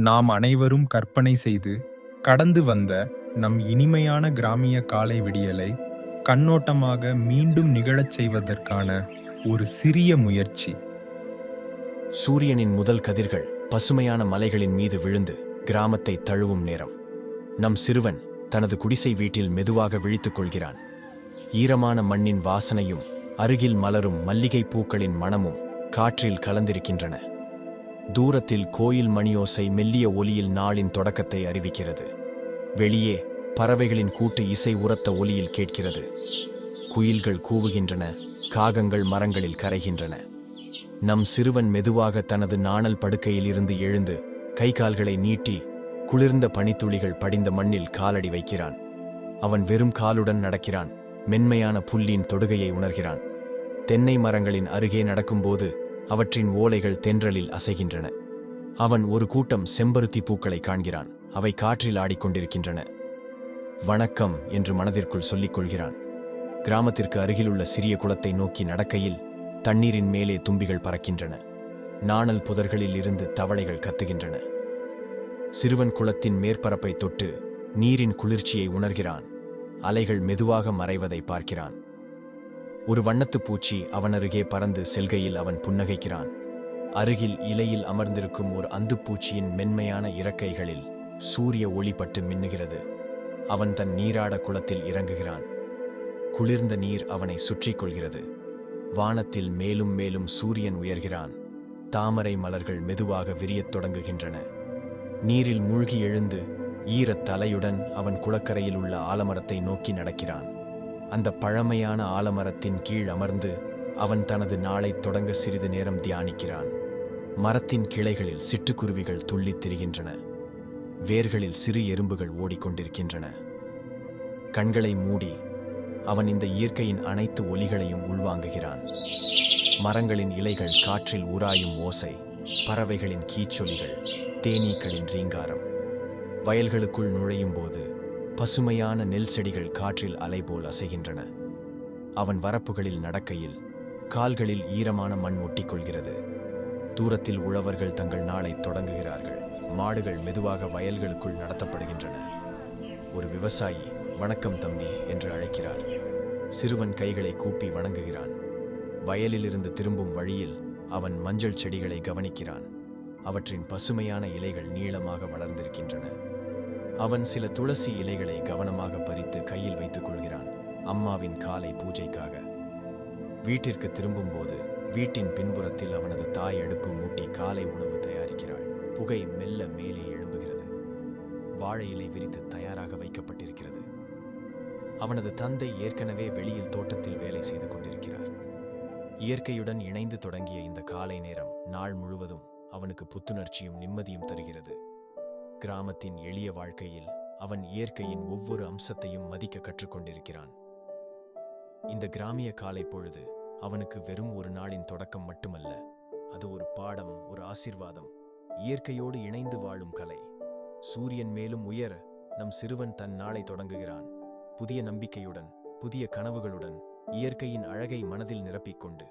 நாம் அனைவரும் கற்பனை செய்து கடந்து வந்த நம் இனிமையான கிராமிய காலை விடியலை கண்ணோட்டமாக மீண்டும் நிகழச் செய்வதற்கான ஒரு சிறிய முயற்சி. சூரியனின் முதல் கதிர்கள் பசுமையான மலைகளின் மீது விழுந்து கிராமத்தை தழுவும் நேரம். நம் சிறுவன் தனது குடிசை வீட்டில் மெதுவாக விழித்துக் கொள்கிறான். ஈரமான மண்ணின் வாசனையும் அருகில் மலரும் மல்லிகை பூக்களின் மணமும் காற்றில் கலந்திருக்கின்றன. தூரத்தில் கோயில் மணியோசை மெல்லிய ஒலியில் நாளின் தொடக்கத்தை அறிவிக்கிறது. வெளியே பறவைகளின் கூட்டு இசை உரத்த ஒலியில் கேட்கிறது. குயில்கள் கூவுகின்றன காகங்கள் மரங்களில் கரைகின்றன. நம் சிறுவன் மெதுவாக தனது நாணல் படுக்கையில் இருந்து எழுந்து கை கால்களை நீட்டி குளிர்ந்த பனித்துளிகள் படிந்த மண்ணில் காலடி வைக்கிறான். அவன் வெறும் காலுடன் நடக்கிறான் மென்மையான புல்லின் தொடுகையை உணர்கிறான். தென்னை மரங்களின் அருகே நடக்கும்போது அவற்றின் ஓலைகள் தென்றலில் அசைகின்றன. அவன் ஒரு கூட்டம் செம்பருத்தி பூக்களை காண்கிறான். அவை காற்றில் ஆடிக்கொண்டிருக்கின்றன. வணக்கம் என்று மனதிற்குள் சொல்லிக் கொள்கிறான். கிராமத்திற்கு அருகிலுள்ள சிறிய குளத்தை நோக்கி நடக்கையில் தண்ணீரின் மேலே தும்பிகள் பறக்கின்றன. நாணல் புதர்களில் இருந்து தவளைகள் கத்துகின்றன. சிறுவன் குளத்தின் மேற்பரப்பை தொட்டு நீரின் குளிர்ச்சியை உணர்கிறான். அலைகள் மெதுவாக மறைவதை பார்க்கிறான். ஒரு வண்ணத்துப் பூச்சி அவனருகே பறந்து செல்கையில் அவன் புன்னகைக்கிறான். அருகில் இலையில் அமர்ந்திருக்கும் ஒரு அந்துப்பூச்சியின் மென்மையான இறக்கைகளில் சூரிய ஒளிப்பட்டு மின்னுகிறது. அவன் தன் நீராட குளத்தில் இறங்குகிறான். குளிர்ந்த நீர் அவனை சுற்றிக் கொள்கிறது. வானத்தில் மேலும் மேலும் சூரியன் உயர்கிறான். தாமரை மலர்கள் மெதுவாக விரியத் தொடங்குகின்றன. நீரில் மூழ்கி எழுந்து ஈரத் தலையுடன் அவன் குளக்கரையில் உள்ள ஆலமரத்தை நோக்கி நடக்கிறான். அந்த பழமையான ஆலமரத்தின் கீழ் அமர்ந்து அவன் தனது நாளைத் தொடங்க சிறிது நேரம் தியானிக்கிறான். மரத்தின் கிளைகளில் சிட்டுக்குருவிகள் துள்ளித் திரிகின்றன. வேர்களில் சிறு எறும்புகள் ஓடிக்கொண்டிருக்கின்றன. கண்களை மூடி அவன் இந்த இயற்கையின் அனைத்து ஒலிகளையும் உள்வாங்குகிறான். மரங்களின் இலைகள் காற்றில் உராயும் ஓசை பறவைகளின் கீச்சொலிகள் தேனீக்களின் ரீங்காரம். வயல்களுக்குள் நுழையும் போது பசுமையான நெல் செடிகள் காற்றில் அலைபோல் அசைகின்றன. அவன் வரப்புகளில் நடக்கையில் கால்களில் ஈரமான மண் ஒட்டிக்கொள்கிறது. தூரத்தில் உழவர்கள் தங்கள் நாளை தொடங்குகிறார்கள். மாடுகள் மெதுவாக வயல்களுக்குள் நடத்தப்படுகின்றன. ஒரு விவசாயி வணக்கம் தம்பி என்று அழைக்கிறார். சிறுவன் கைகளை கூப்பி வணங்குகிறான். வயலிலிருந்து திரும்பும் வழியில் அவன் மஞ்சள் செடிகளை கவனிக்கிறான். அவற்றின் பசுமையான இலைகள் நீளமாக வளர்ந்திருக்கின்றன. அவன் சில துளசி இலைகளை கவனமாக பறித்து கையில் வைத்துக் கொள்கிறான். அம்மாவின் காலை பூஜைக்காக. வீட்டிற்கு திரும்பும்போது வீட்டின் பின்புறத்தில் அவனது தாய் அடுப்பு மூட்டி காலை உணவு தயாரிக்கிறாள். புகை மெல்ல மேலே எழும்புகிறது. வாழை இலை விரித்து தயாராக வைக்கப்பட்டிருக்கிறது. அவனது தந்தை ஏற்கனவே வெளியில் தோட்டத்தில் வேலை செய்து கொண்டிருக்கிறார். இயற்கையுடன் இணைந்து தொடங்கிய இந்த காலை நேரம் நாள் முழுவதும் அவனுக்கு புத்துணர்ச்சியும் நிம்மதியும் தருகிறது. கிராமத்தின் எளிய வாழ்க்கையில் அவன் இயற்கையின் ஒவ்வொரு அம்சத்தையும் மதிக்க கற்றுக்கொண்டிருக்கிறான். இந்த கிராமிய காலை பொழுது அவனுக்கு வெறும் ஒரு நாளின் தொடக்கம் மட்டுமல்ல அது ஒரு பாடம் ஒரு ஆசீர்வாதம் இயற்கையோடு இணைந்து வாழும் கலை. சூரியன் மேலும் உயர நம் சிறுவன் தன் நாளை தொடங்குகிறான். புதிய நம்பிக்கையுடன் புதிய கனவுகளுடன் இயற்கையின் அழகை மனதில் நிரப்பிக் கொண்டு